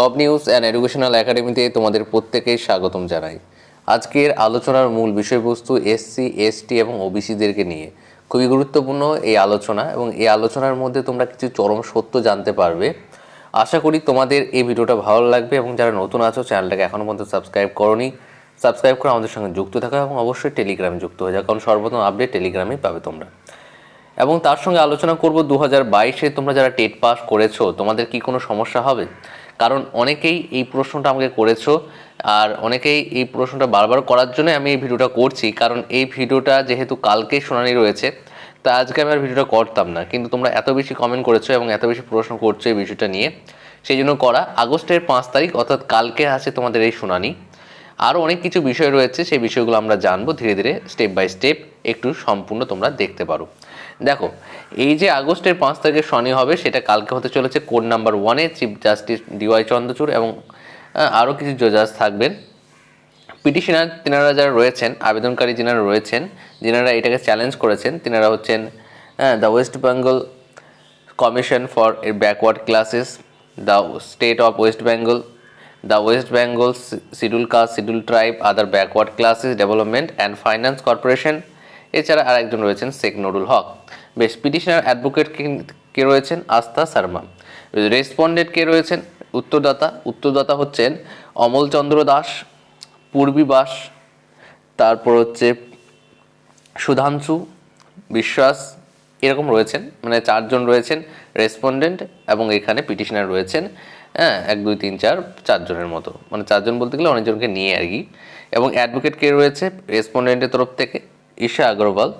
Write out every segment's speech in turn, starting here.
Top news and educational একাডেমিতে তোমাদের প্রত্যেকেই স্বাগতম জানাই। আজকের আলোচনার মূল বিষয়বস্তু এসসি এসটি এবং ওবিসিদেরকে নিয়ে। খুবই গুরুত্বপূর্ণ এই আলোচনা এবং এই আলোচনার মধ্যে তোমরা কিছু চরম সত্য জানতে পারবে। আশা করি তোমাদের এই ভিডিওটা ভালো লাগবে এবং যারা নতুন আছো, চ্যানেলটাকে এখনও পর্যন্ত সাবস্ক্রাইব করনি, সাবস্ক্রাইব করে আমাদের সঙ্গে যুক্ত থাকো এবং অবশ্যই টেলিগ্রামে যুক্ত হয়ে যাও, কারণ সর্বপ্রথম আপডেট টেলিগ্রামেই পাবে তোমরা। এবং তার সঙ্গে আলোচনা করব দু হাজার তোমরা যারা টেট পাস করেছ, তোমাদের কি কোনো সমস্যা হবে? কারণ অনেকেই এই প্রশ্নটা আমাকে করেছ, আর অনেকেই এই প্রশ্নটা বারবার করার জন্য আমি এই ভিডিওটা করছি, কারণ এই ভিডিওটা যেহেতু কালকেই শুনানি রয়েছে, তা আজকে আমি আর ভিডিওটা করতাম না। কিন্তু তোমরা এত বেশি কমেন্ট করেছ এবং এত বেশি প্রশ্ন করছ এই বিষয়টা নিয়ে, সেই জন্য করা আগস্টের পাঁচ তারিখ, অর্থাৎ কালকে আছে তোমাদের এই শুনানি। আরও অনেক কিছু বিষয় রয়েছে, সেই বিষয়গুলো আমরা জানব ধীরে ধীরে স্টেপ বাই স্টেপ একটু সম্পূর্ণ তোমরা দেখতে পারো। দেখো, এই যে আগস্টের পাঁচ তারিখে শনি হবে, সেটা কালকে হতে চলেছে কোড নাম্বার ওয়ানে চিফ জাস্টিস ডিওয়াই চন্দ্রচূড় এবং আরও কিছু জজাজ থাকবেন। পিটিশনার তিনারা যারা রয়েছেন, আবেদনকারী যিনারা রয়েছেন, যিনারা এটাকে চ্যালেঞ্জ করেছেন, তিনারা হচ্ছেন the West Bengal commission for backward classes the state of West Bengal the West Bengal scheduled caste scheduled tribe other backward classes development and finance corporation এছাড়া আরেকজন রয়েছেন শেখ নুরুল হক। বেশ পিটিশনার অ্যাডভোকেট কে রয়েছেন? আস্থা শর্মা। রেসপন্ডেন্ট কে রয়েছেন? উত্তরদাতা। উত্তরদাতা হচ্ছেন অমলচন্দ্র দাস, পূর্বী বাস, তারপর হচ্ছে সুধাংশু বিশ্বাস, এরকম রয়েছেন। মানে চারজন রয়েছেন রেসপন্ডেন্ট এবং এখানে পিটিশনার রয়েছেন হ্যাঁ এক, দুই, তিন, চার, চারজনের মতো। মানে চারজন বলতে গেলে অনেকজনকে নিয়ে আর কি। এবং অ্যাডভোকেট কে রয়েছে? রেসপন্ডেন্টের তরফ থেকে ঈশা আগরওয়াল।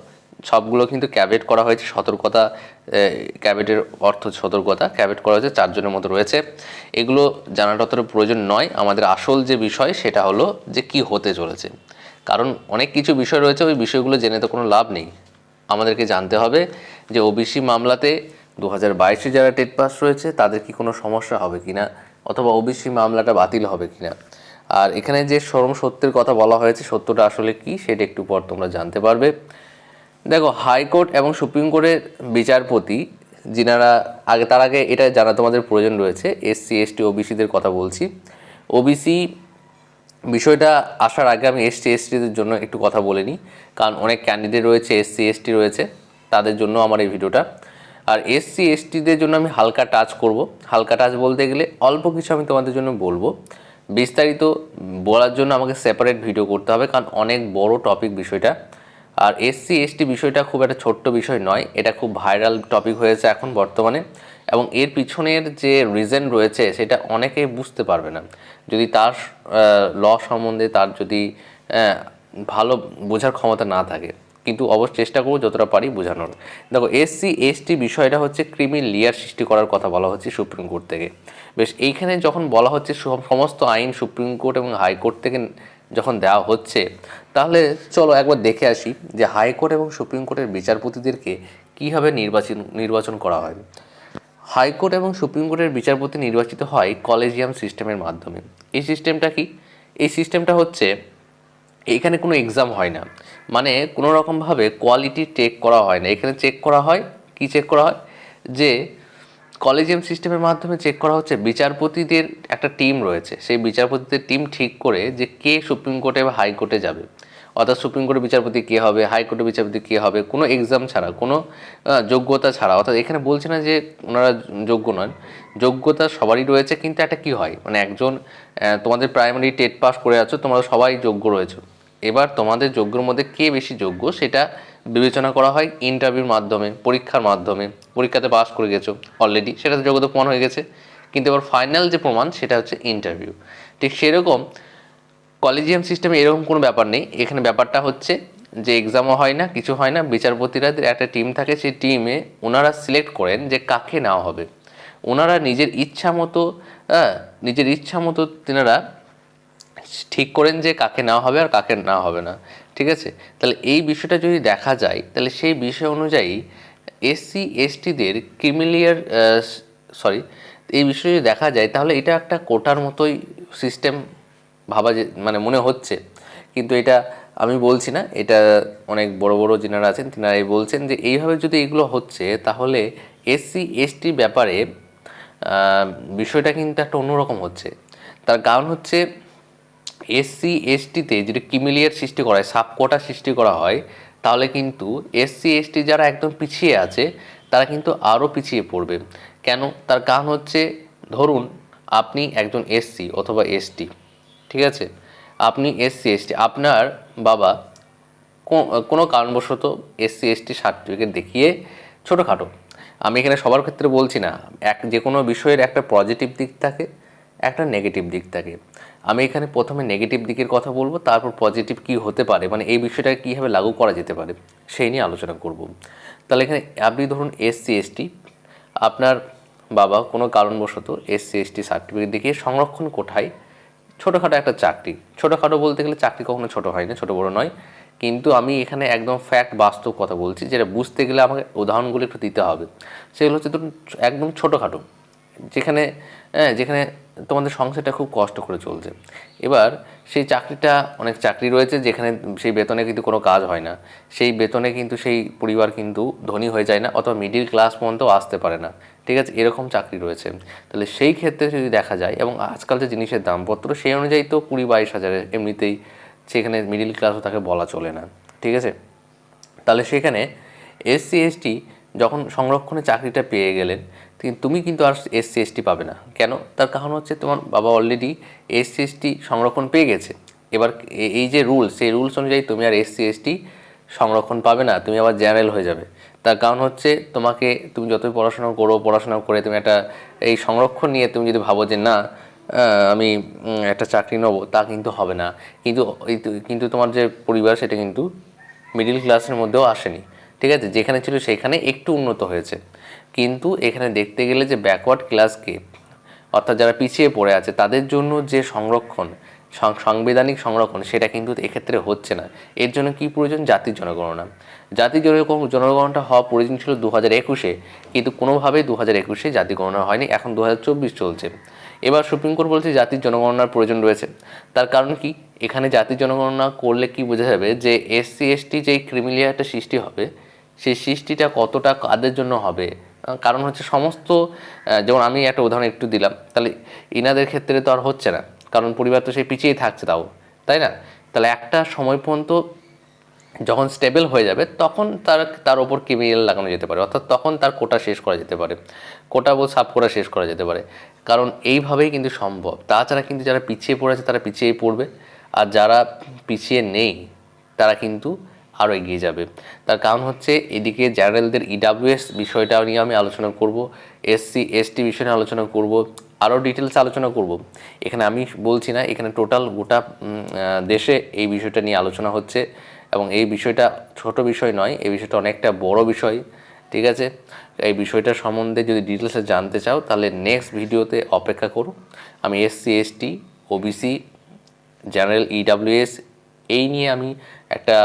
সবগুলো কিন্তু ক্যাবেট করা হয়েছে, সতর্কতা ক্যাবেটের অর্থ সতর্কতা ক্যাবেট করা হয়েছে, চারজনের মতো রয়েছে। এগুলো জানাটা অতটা প্রয়োজন নয়। আমাদের আসল যে বিষয়, সেটা হলো যে কি হতে চলেছে। কারণ অনেক কিছু বিষয় রয়েছে, ওই বিষয়গুলো জেনে তো কোনো লাভ নেই। আমাদেরকে জানতে হবে যে ওবিসি মামলাতে দু হাজার বাইশে যারা টেট পাস রয়েছে, তাদের কি কোনো সমস্যা হবে কি না অথবা ওবিসি মামলাটা বাতিল হবে কিনা? আর এখানে যে চরম সত্যের কথা বলা হয়েছে, সত্যটা আসলে কি, সেটা একটু পর তোমরা জানতে পারবে। দেখো হাইকোর্ট এবং সুপ্রিম কোর্টের বিচারপতি, যিনারা আগে, তার আগে এটা জানা তোমাদের প্রয়োজন রয়েছে এসসি এসটি ওবিসিদের কথা বলছি। ওবিসি বিষয়টা আসার আগে আমি এসসি এসটিদের জন্য একটু কথা বলে নিই, কারণ অনেক ক্যান্ডিডেট রয়েছে এসসি এসটি রয়েছে, তাদের জন্য আমার এই ভিডিওটা। আর এসসি এসটিদের জন্য আমি হালকা টাচ করব। হালকা টাচ বলতে গেলে অল্প কিছু আমি তোমাদের জন্য বলব। বিস্তারিত বলার জন্য আমাকে সেপারেট ভিডিও করতে হবে, কারণ অনেক বড় টপিক বিষয়টা। আর এসসি এসটি বিষয়টা খুব একটা ছোট্ট বিষয় নয়, এটা খুব ভাইরাল টপিক হয়েছে এখন বর্তমানে এবং এর পিছনের যে রিজন রয়েছে সেটা অনেকে বুঝতে পারবে না। যদি তার ল সম্বন্ধে তার যদি ভালো বোঝার ক্ষমতা না থাকে, কিন্তু অবশ্য চেষ্টা করব যতটা পারি বোঝানোর। দেখো এসসি এসটি বিষয়টা হচ্ছে ক্রিমি লেয়ার সৃষ্টি করার কথা বলা হচ্ছে সুপ্রিম কোর্ট থেকে। বেশ, এইখানে যখন বলা হচ্ছে সমস্ত আইন সুপ্রিম কোর্ট এবং হাইকোর্ট থেকে যখন দেওয়া হচ্ছে, তাহলে চলো একবার দেখে আসি যে হাইকোর্ট এবং সুপ্রিম কোর্টের বিচারপতিদেরকে কীভাবে নির্বাচন নির্বাচন করা হয়। হাইকোর্ট এবং সুপ্রিম কোর্টের বিচারপতি নির্বাচিত হয় কলেজিয়াম সিস্টেমের মাধ্যমে। এই সিস্টেমটা কি? এই সিস্টেমটা হচ্ছে, এখানে কোনো এক্সাম হয় না। মানে কোনো রকমভাবে কোয়ালিটি চেক করা হয় না। এখানে চেক করা হয়, কি চেক করা হয়? যে কলেজিয়াম সিস্টেমের মাধ্যমে চেক করা হচ্ছে বিচারপতিদের একটা টিম রয়েছে। সেই বিচারপতিদের টিম ঠিক করে যে কে সুপ্রিম কোর্টে বা হাইকোর্টে যাবে। অর্থাৎ সুপ্রিম কোর্টের বিচারপতি কে হবে হাইকোর্টের বিচারপতি কে হবে, কোনো এক্সাম ছাড়া, কোনো যোগ্যতা ছাড়া। অর্থাৎ এখানে বলছে না যে ওনারা যোগ্য নন। যোগ্যতা সবারই রয়েছে, কিন্তু একটা কি হয়? মানে একজন তোমাদের প্রাইমারি টেট পাস করে আছো, তোমরা সবাই যোগ্য রয়েছে। এবার তোমাদের যোগ্যর মধ্যে কে বেশি যোগ্য, সেটা বিবেচনা করা হয় ইন্টারভিউর মাধ্যমে পরীক্ষার মাধ্যমে। পরীক্ষাতে পাস করে গেছো অলরেডি সেটা তো যোগ্যতা প্রমাণ হয়ে গেছে। কিন্তু এবার ফাইনাল যে প্রমাণ সেটা হচ্ছে ইন্টারভিউ ঠিক সেরকম কলেজিয়াম সিস্টেমে এরকম কোনো ব্যাপার নেই। এখানে ব্যাপারটা হচ্ছে যে এক্সামও হয় না কিছু হয় না। বিচারপতিরা একটা টিম থাকে সেই টিমে ওনারা সিলেক্ট করেন যে কাকে নেওয়া হবে। ওনারা নিজের ইচ্ছা মতো হ্যাঁ, নিজের ইচ্ছা মতো তেনারা ঠিক করেন যে কাকে নেওয়া হবে আর কাকে নেওয়া হবে না। ঠিক আছে? তাহলে এই বিষয়টা যদি দেখা যায়, তাহলে সেই বিষয় অনুযায়ী এসসি এসটিদের ক্রিমিলিয়ার সরি এই বিষয়ে যদি দেখা যায়, তাহলে এটা একটা কোটার মতোই সিস্টেম ভাবা যে মানে মনে হচ্ছে। কিন্তু এটা আমি বলছি না, এটা অনেক বড় বড় যিনারা আছেন, তিনারাই বলছেন যে এইভাবে যদি এগুলো হচ্ছে, তাহলে এসসি এসটি ব্যাপারে বিষয়টা কিন্তু একটা অন্যরকম হচ্ছে। তার কারণ হচ্ছে এসসি এসটিতে যদি কিমিলিয়ার সৃষ্টি করা হয়, সাবকোটা সৃষ্টি করা হয়, তাহলে কিন্তু এসসি এসটি যারা একদম পিছিয়ে আছে, তারা কিন্তু আরও পিছিয়ে পড়বে। কেন? তার কারণ হচ্ছে, ধরুন আপনি একজন এসসি অথবা এসটি ঠিক আছে? আপনি এসসি এসটি আপনার বাবা কোনো কারণবশত এসসি এসটি সার্টিফিকেট দেখিয়ে ছোটোখাটো। আমি এখানে সবার ক্ষেত্রে বলছি না, এক, যে কোনো বিষয়ের একটা পজিটিভ দিক থাকে, একটা নেগেটিভ দিক থাকে। আমি এখানে প্রথমে নেগেটিভ দিকের কথা বলব, তারপর পজিটিভ কি হতে পারে মানে এই বিষয়টাকে কীভাবে লাগু করা যেতে পারে, সেই নিয়ে আলোচনা করব। তাহলে এখানে আপনি ধরুন এসসি এসটি আপনার বাবা কোনো কারণবশত এসসি এসটি সার্টিফিকেট দেখিয়ে সংরক্ষণ কোঠায় ছোটোখাটো একটা চাকরি। ছোটোখাটো বলতে গেলে চাকরি কখনো ছোটো হয় না, ছোটো বড় নয়। কিন্তু আমি এখানে একদম ফ্যাক্ট বাস্তব কথা বলছি, যেটা বুঝতে গেলে আমাকে উদাহরণগুলো একটু দিতে হবে। সেগুলো হচ্ছে ধরুন একদম ছোটোখাটো, যেখানে হ্যাঁ যেখানে তোমাদের সংসারটা খুব কষ্ট করে চলছে। এবার সেই চাকরিটা, অনেক চাকরি রয়েছে যেখানে সেই বেতনে কিন্তু কোনো কাজ হয় না। সেই বেতনে কিন্তু সেই পরিবার কিন্তু ধনী হয়ে যায় না অথবা মিডিল ক্লাস পর্যন্ত আসতে পারে না। ঠিক আছে? এরকম চাকরি রয়েছে। তাহলে সেই ক্ষেত্রে যদি দেখা যায় এবং আজকাল যে জিনিসের দামপত্র, সেই অনুযায়ী তো কুড়ি বাইশ হাজারের এমনিতেই সেখানে মিডিল ক্লাসও তাকে বলা চলে না। ঠিক আছে? তাহলে সেখানে এসসি এসটি যখন সংরক্ষণে চাকরিটা পেয়ে গেলেন তুমি কিন্তু আর এসসি এসটি পাবে না। কেন? তার কারণ হচ্ছে তোমার বাবা অলরেডি এসসি এসটি সংরক্ষণ পেয়ে গেছে। এবার এই যে রুলস সেই রুলস অনুযায়ী তুমি আর এসসি এসটি সংরক্ষণ পাবে না, তুমি আবার জেনারেল হয়ে যাবে। তার কারণ হচ্ছে তোমাকে, তুমি যতই পড়াশোনা করো, পড়াশোনা করে তুমি একটা, এই সংরক্ষণ নিয়ে তুমি যদি ভাবো যে না আমি একটা চাকরি নেব, তা কিন্তু হবে না। কিন্তু কিন্তু তোমার যে পরিবার, সেটা কিন্তু মিডিল ক্লাসের মধ্যেও আসেনি। ঠিক আছে? যেখানে ছিল সেখানে একটু উন্নত হয়েছে। কিন্তু এখানে দেখতে গেলে যে ব্যাকওয়ার্ড ক্লাসকে অর্থাৎ যারা পিছিয়ে পড়ে আছে, তাদের জন্য যে সংরক্ষণ সাংবিধানিক সংরক্ষণ, সেটা কিন্তু এক্ষেত্রে হচ্ছে না। এর জন্য কি প্রয়োজন? জাতির জনগণনা। জাতির জনগণ জনগণনাটা হওয়া প্রয়োজন ছিল দু হাজার একুশে, কিন্তু কোনোভাবেই দু হাজার একুশে জাতি গণনা হয়নি। এখন দু হাজার চব্বিশ চলছে। এবার সুপ্রিম কোর্ট বলছে জাতির জনগণনার প্রয়োজন রয়েছে। তার কারণ কি? এখানে জাতির জনগণনা করলে কি বোঝা যাবে যে এসসি, এসটি যেই ক্রিমিলিয়াটা সৃষ্টি হবে সেই সৃষ্টিটা কতটা কাদের জন্য হবে? কারণ হচ্ছে সমস্ত যেমন আমি একটা উদাহরণ একটু দিলাম, তাহলে ইনাদের ক্ষেত্রে তো আর হচ্ছে না, কারণ পরিবার তো সেই পিছিয়েই থাকছে তাও, তাই না? তাহলে একটা সময় পর্যন্ত যখন স্টেবল হয়ে যাবে, তখন তার তার ওপর কেমিক্যাল লাগানো যেতে পারে, অর্থাৎ তখন তার কোটা শেষ করা যেতে পারে কোটা বল সাব কোটা শেষ করা যেতে পারে। কারণ এইভাবেই কিন্তু সম্ভব। তাছাড়া কিন্তু যারা পিছিয়ে পড়েছে তারা পিছিয়েই পড়বে, আর যারা পিছিয়ে নেই, তারা কিন্তু আরও এগিয়ে যাবে। তার কারণ হচ্ছে এদিকে জেনারেলদের ইডাব্লিউএস বিষয়টা নিয়ে আমি আলোচনা করব এসসি এসটি বিষয় নিয়ে আলোচনা করব আরও ডিটেলস আলোচনা করব। এখানে আমি বলছি না, এখানে টোটাল গোটা দেশে এই বিষয়টা নিয়ে আলোচনা হচ্ছে এবং এই বিষয়টা ছোট বিষয় নয়, এই বিষয়টা অনেকটা বড় বিষয়, ঠিক আছে? এই বিষয়টা সম্বন্ধে যদি ডিটেলসে জানতে চাও, তাহলে নেক্সট ভিডিওতে অপেক্ষা করো। আমি SC ST OBC general EWS এই নিয়ে আমি একটা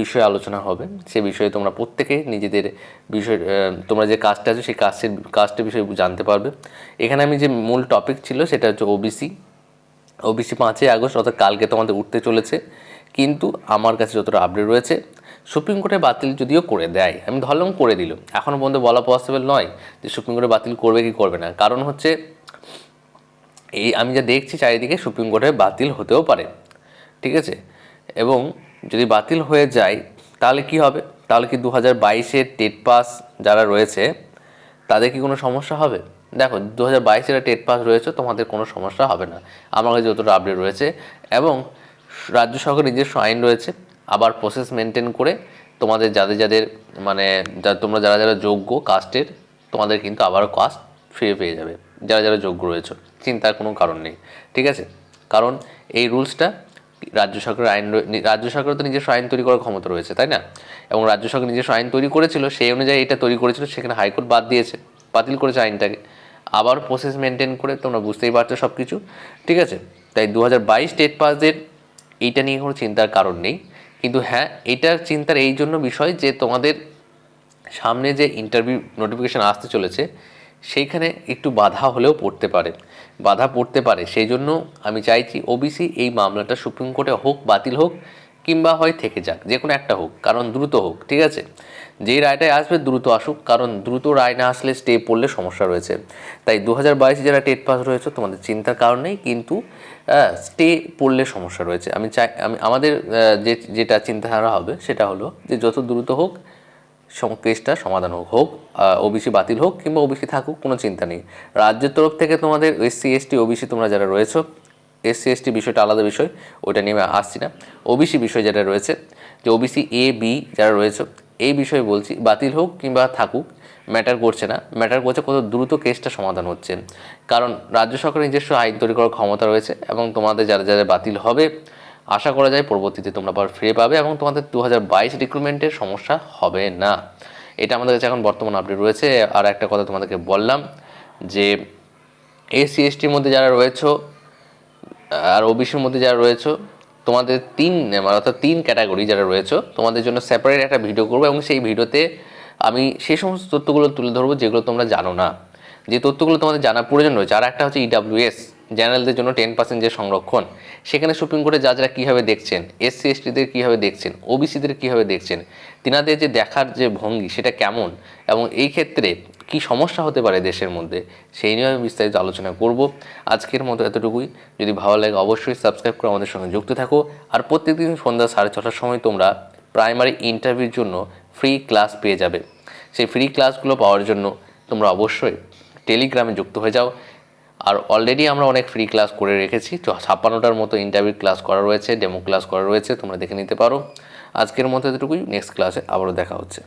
বিষয় আলোচনা হবে। সে বিষয়ে তোমরা প্রত্যেকে নিজেদের বিষয় তোমরা যে কাজটা আছে সেই কাজের কাজটার বিষয়ে জানতে পারবে। এখানে আমি যে মূল টপিক ছিল সেটা হচ্ছে ওবিসি ওবিসি পাঁচই আগস্ট, অর্থাৎ কালকে তোমাদের উঠতে চলেছে। কিন্তু আমার কাছে যতটা আপডেট রয়েছে, সুপ্রিম কোর্টে বাতিল যদিও করে দেয়, আমি ধরলাম করে দিল। এখনও পর্যন্ত বলা পসিবল নয় যে সুপ্রিম কোর্টে বাতিল করবে কি করবে না। কারণ হচ্ছে, এই আমি যা দেখছি চারিদিকে সুপ্রিম কোর্টে বাতিল হতেও পারে। ঠিক আছে? এবং যদি বাতিল হয়ে যায়, তাহলে কি হবে? তাহলে কি দু হাজার বাইশের টেট পাস যারা রয়েছে, তাদের কি কোনো সমস্যা হবে? দেখো দু হাজার বাইশে টেট পাস রয়েছে, তোমাদের কোনো সমস্যা হবে না। আমার কাছে যতটা আপডেট রয়েছে এবং রাজ্য সরকার নিজস্ব আইন রয়েছে, আবার প্রসেস মেনটেন করে তোমাদের যাদের যাদের মানে তোমরা যারা যারা যোগ্য কাস্টের তোমাদের কিন্তু আবারও কাস্ট ফিরে পেয়ে যাবে। যারা যারা যোগ্য রয়েছে, চিন্তার কোনো কারণ নেই। ঠিক আছে? কারণ এই রুলসটা রাজ্য সরকারের আইন রাজ্য সরকার তো নিজস্ব আইন তৈরি করার ক্ষমতা রয়েছে, তাই না? এবং রাজ্য সরকার নিজস্ব আইন তৈরি করেছিল, সেই অনুযায়ী এটা তৈরি করেছিল, সেখানে হাইকোর্ট বাদ দিয়েছে, বাতিল করেছে আইনটাকে। আবার প্রসেস মেনটেন করে, তোমরা বুঝতেই পারছ সব কিছু ঠিক আছে? তাই দু হাজার বাইশ স্টেট পাসদের এইটা নিয়ে কোনো চিন্তার কারণ নেই। কিন্তু হ্যাঁ এটার চিন্তার এই জন্য বিষয় যে তোমাদের সামনে যে ইন্টারভিউ নোটিফিকেশান আসতে চলেছে, সেইখানে একটু বাধা হলেও পড়তে পারে। বাধা পড়তে পারে। সেই জন্য আমি চাইছি ওবিসি এই মামলাটা সুপ্রিম কোর্টে হোক, বাতিল হোক, কিংবা হয় থেকে যাক, যে কোনো একটা হোক, কারণ দ্রুত হোক, ঠিক আছে? যেই রায়টাই আসবে দ্রুত আসুক, কারণ দ্রুত রায় না আসলে স্টে পড়লে সমস্যা রয়েছে। তাই দু হাজার বাইশে যারা টেট পাস রয়েছে, তোমাদের চিন্তার কারণ নেই, কিন্তু স্টে পড়লে সমস্যা রয়েছে। আমি চাই, আমি, আমাদের যে, যেটা চিন্তাধারা হবে, সেটা হলো যে যত দ্রুত হোক কেসটা সমাধান হোক হোক ওবিসি বাতিল হোক কিংবা ওবিসি থাকুক, কোনো চিন্তা নেই। রাজ্যের তরফ থেকে তোমাদের এসসি এসটি ওবিসি তোমরা যারা রয়েছো এসসি এসটি বিষয়টা আলাদা বিষয়, ওইটা নিয়ে আসছি না। ওবিসি বিষয় যেটা রয়েছে, যে ওবিসি এ বি যারা রয়েছে, এই বিষয়ে বলছি, বাতিল হোক কিংবা থাকুক ম্যাটার করছে না। ম্যাটার করছে কত দ্রুত কেসটা সমাধান হচ্ছে। কারণ রাজ্য সরকারের নিজস্ব আইন তৈরি করার ক্ষমতা রয়েছে এবং তোমাদের যারা যারা বাতিল হবে আশা করা যায় পরবর্তীতে তোমরা আবার ফিরে পাবে এবং তোমাদের দু হাজার বাইশ রিক্রুটমেন্টের সমস্যা হবে না। এটা আমাদের কাছে এখন বর্তমান আপডেট রয়েছে। আর একটা কথা তোমাদেরকে বললাম যে এসসি এসটির মধ্যে যারা রয়েছো আর ওবিসির মধ্যে যারা রয়েছো, তোমাদের তিন, অর্থাৎ তিন ক্যাটাগরি যারা রয়েছো, তোমাদের জন্য সেপারেট একটা ভিডিও করব এবং সেই ভিডিওতে আমি সেই সমস্ত তথ্যগুলো তুলে ধরবো যেগুলো তোমরা জানো না। যে তথ্যগুলো তোমাদের জানার প্রয়োজন রয়েছে, আর একটা হচ্ছে ইডাব্লিউএস জেনারেলদের জন্য টেন পার্সেন্ট যে সংরক্ষণ, সেখানে সুপ্রিম কোর্টে জাজরা কীভাবে দেখছেন এসসি এসটিদের কীভাবে দেখছেন ওবিসিদের কীভাবে দেখছেন, তিনাদের যে দেখার যে ভঙ্গি সেটা কেমন এবং এই ক্ষেত্রে কি সমস্যা হতে পারে দেশের মধ্যে, সেই নিয়ে আমি বিস্তারিত আলোচনা করব। আজকের মতো এতটুকুই। যদি ভালো লাগে অবশ্যই সাবস্ক্রাইব করে আমাদের সঙ্গে যুক্ত থাকো। আর প্রত্যেকদিন সন্ধ্যা সাড়ে ছটার সময় তোমরা প্রাইমারি ইন্টারভিউর জন্য ফ্রি ক্লাস পেয়ে যাবে। সেই ফ্রি ক্লাসগুলো পাওয়ার জন্য তোমরা অবশ্যই টেলিগ্রামে যুক্ত হয়ে যাও। আর অলরেডি আমরা অনেক ফ্রি ক্লাস করে রেখেছি, তো ছাপ্পান্নটার মতো ইন্টারভিউ ক্লাস করা রয়েছে ডেমো ক্লাস করা রয়েছে, তোমরা দেখে নিতে পারো। আজকের মতো এতটুকুই নেক্সট ক্লাসে আবারও দেখা হচ্ছে।